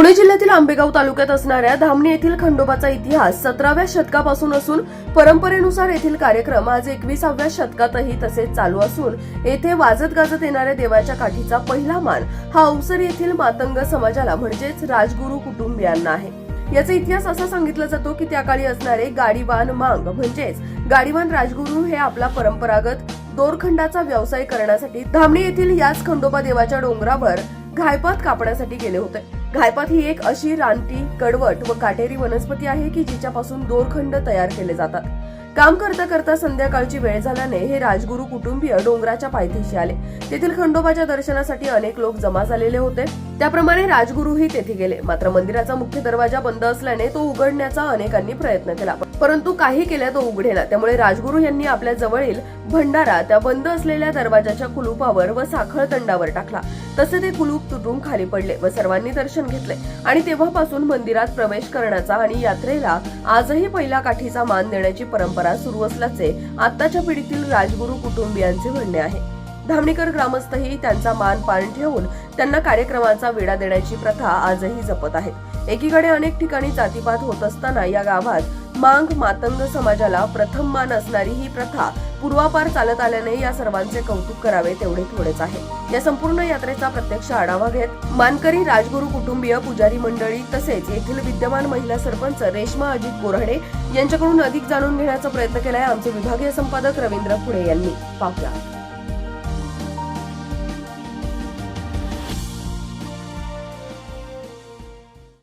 पुणे जिल्ह्यातील आंबेगाव तालुक्यात असणाऱ्या धामणी येथील खंडोबाचा इतिहास सतराव्या शतकापासून असून परंपरेनुसार येथील कार्यक्रम आज एकविसाव्या शतकातही तसेच चालू असून येथे वाजत गाजत येणाऱ्या देवाच्या काठीचा पहिला मान हा अवसर येथील मातंग समाजाला म्हणजेच राजगुरू कुटुंबियांना आहे. याचा इतिहास असा सांगितला जातो की त्या काळी असणारे गाडीवान मांग म्हणजेच गाडीवान राजगुरू हे आपला परंपरागत दोरखंडाचा व्यवसाय करण्यासाठी धामणी येथील याच खंडोबा देवाच्या डोंगरावर घायपात कापण्यासाठी गेले होते. घायपात ही एक अशी रानटी कडवट व काटेरी वनस्पती आहे की जिच्यापासून दोरखंड तयार केले जातात. काम करता करता संध्याकाळची वेळ झाल्याने हे राजगुरू कुटुंबीय डोंगराच्या पायथ्याशी आले. तेथील खंडोबाच्या दर्शनासाठी अनेक लोक जमा झालेले होते. त्याप्रमाणे राजगुरूही तेथे गेले. मात्र मंदिराचा मुख्य दरवाजा बंद असल्याने तो उघडण्याचा अनेकांनी प्रयत्न केला. परंतु काही केल्या तो उघडेना. त्यामुळे राजगुरू यांनी आपल्या जवळील भंडारा त्या बंद असलेल्या दरवाजाच्या कुलुपावर व साखळ तंडावर टाकला. तसे ते कुलूप तुटून खाली पडले व सर्वांनी दर्शन घेतले. आणि तेव्हापासून मंदिरात प्रवेश करण्याचा आणि यात्रेला आजही पहिल्या काठीचा मान देण्याची परंपरा सुरू असल्याचे आताच्या पिढीतील राजगुरू कुटुंबियांचे म्हणणे आहे. धामणीकर ग्रामस्थही त्यांचा मान पान ठेवून त्यांना कार्यक्रमाचा वेढा देण्याची प्रथा आजही जपत आहेत. एकीकडे अनेक ठिकाणी जातीपात होत असताना या गावात मांग मातंग समाजाला प्रथम मान असणारी ही प्रथा पूर्वापार चालत आल्याने या सर्वांचे कौतुक करावे तेवढे थोडेच आहे. या संपूर्ण यात्रेचा प्रत्यक्ष आढावा घेत मानकरी राजगुरू कुटुंबीय पुजारी मंडळी तसेच येथील विद्यमान महिला सरपंच रेश्मा अजित बोराडे यांच्याकडून अधिक जाणून घेण्याचा प्रयत्न केलाय आमचे विभागीय संपादक रवींद्र फुडे यांनी. पाहूया.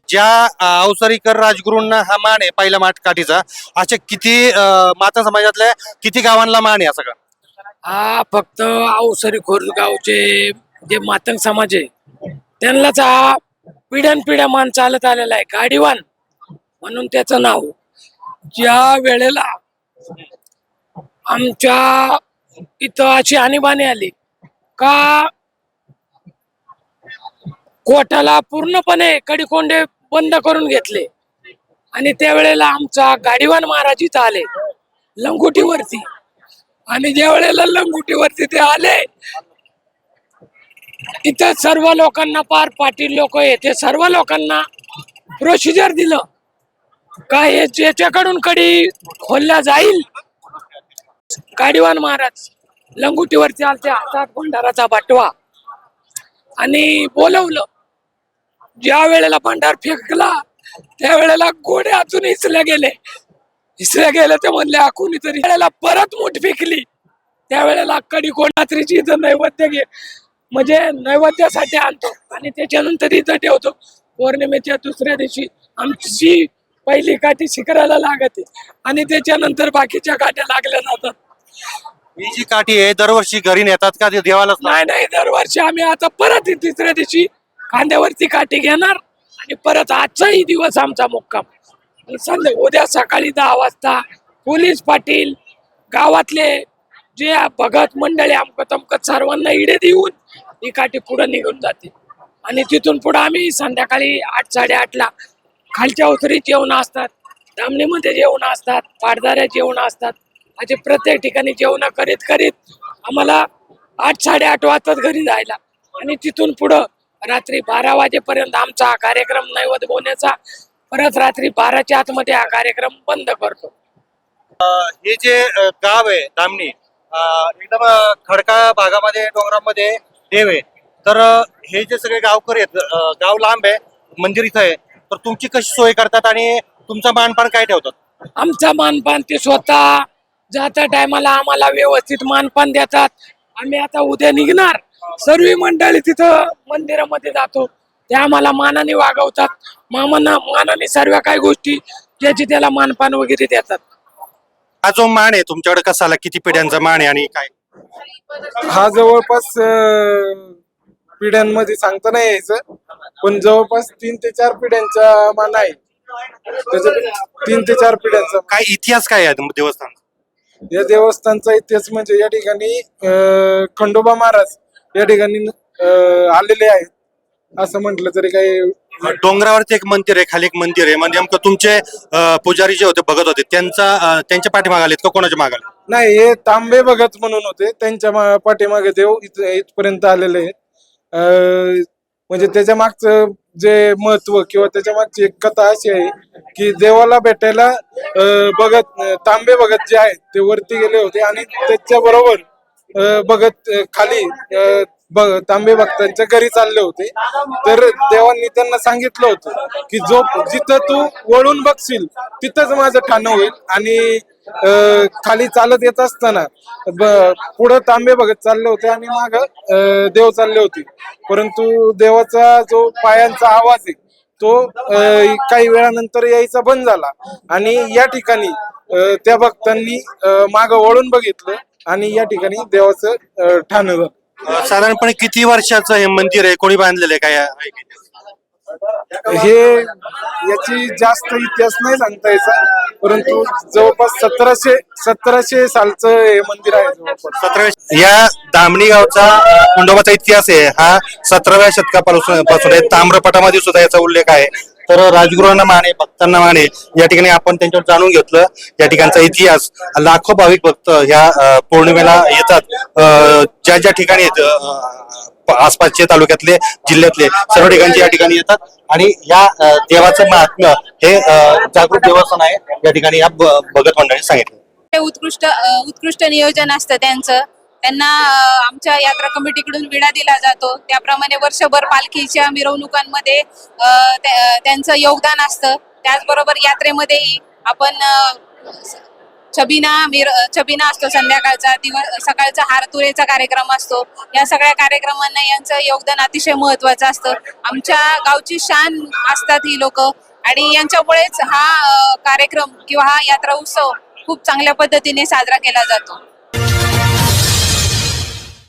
ज्या अवसरीकर राजगुरूंना हा मान आहे पहिल्या माठ काठीचा अशा किती माता समाजातल्या किती गावांना मान आहे हा सगळा हा फक्त अवसरी खोर्द गावचे जे मातंग समाज आहे त्यांनाच हा पिढ्यान पिढ्या मान चालत आलेला आहे. गाडीवान म्हणून त्याचं नाव. ज्या वेळेला आमच्या इथं अशी आणीबाणी आली का कोटाला पूर्णपणे कडीकोंडे बंद करून घेतले. आणि त्यावेळेला आमचा गाडीवान महाराज इथं आले लंगुटीवरती. आणि ज्या वेळेला लंगुटीवरती ते आले इथं सर्व लोकांना पार पाटील लोक येते सर्व लोकांना प्रोसिजर दिलं. का याच्याकडून कडी खोलल्या जाईल? गाडीवान महाराज लंगुटीवरती आलते हातात भंडाराचा बाटवा. आणि बोलवलं. ज्या वेळेला भंडार फेकला त्यावेळेला घोडे अजून इचल्या गेले. इसल्या गेलं ते म्हणले "हा कोणीतरी वेळेला परत मूठ फेकली. त्यावेळेला कडी कोणात्रीची इथं नैवेद्य घे म्हणजे नैवेद्यासाठी आणतो. आणि त्याच्यानंतर इथं ठेवतो. पौर्णिमेच्या दुसऱ्या दिवशी आमची पहिली काठी शिखराला लागते. आणि त्याच्यानंतर बाकीच्या काठ्या लागल्या जातात. ही जी काठी आहे दरवर्षी घरी नेतात का? ते देवालाच नाही नाही दरवर्षी आम्ही आता परत तिसऱ्या दिवशी खांद्यावरती काठी घेणार आणि परत आजचाही दिवस आमचा मुक्काम. संध्या उद्या सकाळी दहा वाजता पोलीस पाटील गावातले जे भगत मंडळी अमकत अमकत सर्वांना इडे देऊन ही काठी पुढे निघून जाते आणि तिथून पुढे आम्ही संध्याकाळी आठ साडेआठला खालच्या उतरी जेवण असतात धामणीमध्ये जेवण असतात पाटदाऱ्या जेवण असतात. असे प्रत्येक ठिकाणी जेवण करीत करीत आम्हाला आठ साडेआठ वाजतात घरी जायला. आणि तिथून पुढं रात्री बारा वाजेपर्यंत आमचा हा कार्यक्रम नैवत होण्याचा परत रात्री बाराच्या आतमध्ये हा कार्यक्रम बंद करतो. हे जे अ, गाव आहे दामणी अ, एकदम अ, खडकाळ भागामध्ये डोंगरामध्ये देव आहे. तर अ, हे जे सगळे गावकरी आहेत अ, गाव लांब आहे मंदिर इथं आहे तर तुमची कशी सोय करतात आणि तुमचा मानपान काय ठेवतात? आमचा मानपान ते स्वतः जाता टायमाला आम्हाला व्यवस्थित मानपान देतात. आम्ही आता उद्या निघणार. सर्व मंडळी तिथं मंदिरामध्ये जातो. ते आम्हाला मानाने वागवतात. मामाना मानाने सर्व काही गोष्टी ज्याची त्याला मानपान वगैरे देतात. हा जो मान आहे तुमच्याकडे कसा आला किती पिढ्यांचा मान आहे आणि काय? हा जवळपास अं, पिढ्यांमध्ये सांगता नाही यायचं. पण जवळपास तीन ते चार पिढ्यांचा मान आहे. त्याच्या तीन ते चार पिढ्यांचा. काय इतिहास काय आहे देवस्थान? या देवस्थानचा इतिहास म्हणजे या ठिकाणी अं, खंडोबा महाराज या ठिकाणी आलेले आहेत. असं म्हटलं तरी काही डोंगरावरती एक मंदिर आहे खाली एक मंदिर आहे. म्हणजे नेमकं तुमचे पुजारी जे होते भगत होते त्यांचा त्यांच्या पाठीमागे आलेत का कोणाच्या मागे आले? नाही हे तांबे भगत म्हणून होते. त्यांच्या पाठीमागे देव इथ इथपर्यंत आलेले आहेत. म्हणजे त्याच्या मागचं जे महत्त्व किंवा त्याच्या मागची एक कथा अशी आहे की देवाला भेटायला भगत तांबे भगत जे आहेत ते वरती गेले होते आणि त्याच्या बरोबर बघत खाली तांबे भक्तांच्या घरी चालले होते. तर देवांनी त्यांना सांगितलं होतं की जो जिथं तू वळून बघशील तिथंच माझं ठाणं होईल. आणि खाली चालत येत असताना पुढं तांबे भगत चालले होते आणि माग देव चालले होते. परंतु देवाचा जो पायांचा आवाज आहे तो काही वेळानंतर यायचा बंद झाला. आणि या ठिकाणी त्या भक्तांनी माग वळून बघितलं. आणि या ठिकाणी देवाचं अं, ठाणं झालं अ, साधारणपणे किती वर्षाचं हे मंदिर आहे? कोणी बांधलेलं आहे? काय हे याची जास्त इतिहास नाही सांगता यायचा परंतु जवळपास सतराशे सतराशे सालचं हे मंदिर आहे जवळपास. सतराव्या या दामणी गावचा खंडोबाचा इतिहास आहे. हा सतराव्या शतकापासून पासून आहे. ताम्रपटामध्ये सुद्धा याचा उल्लेख आहे. तर राजगुरूंना माने भक्तांना माने या ठिकाणी आपण त्यांच्यावर जाणून घेतलं. या ठिकाणचा इतिहास लाखो भाविक भक्त ह्या पौर्णिमेला येतात. ज्या ज्या ठिकाणी आसपासचे तालुक्यातले जिल्ह्यातले सर्व ठिकाणचे या ठिकाणी येतात. आणि या देवाचं महात्म्य हे जागृत देवस्थान आहे. या ठिकाणी या भगत मंडळी सांगितलं. उत्कृष्ट उत्कृष्ट नियोजन असतं त्यांचं. त्यांना आमच्या यात्रा कमिटीकडून विडा दिला जातो. त्याप्रमाणे वर्षभर पालखीच्या मिरवणुकांमध्ये त्यांचं योगदान असतं. त्याचबरोबर यात्रेमध्येही आपण छबिना मिर छबिना असतो संध्याकाळचा दिवस सकाळचा हारतुरेचा कार्यक्रम असतो. या सगळ्या कार्यक्रमांना यांचं योगदान अतिशय महत्वाचं असतं. आमच्या गावची शान असतात ही लोक. आणि यांच्यामुळेच हा कार्यक्रम किंवा हा यात्रा उत्सव खूप चांगल्या पद्धतीने साजरा केला जातो.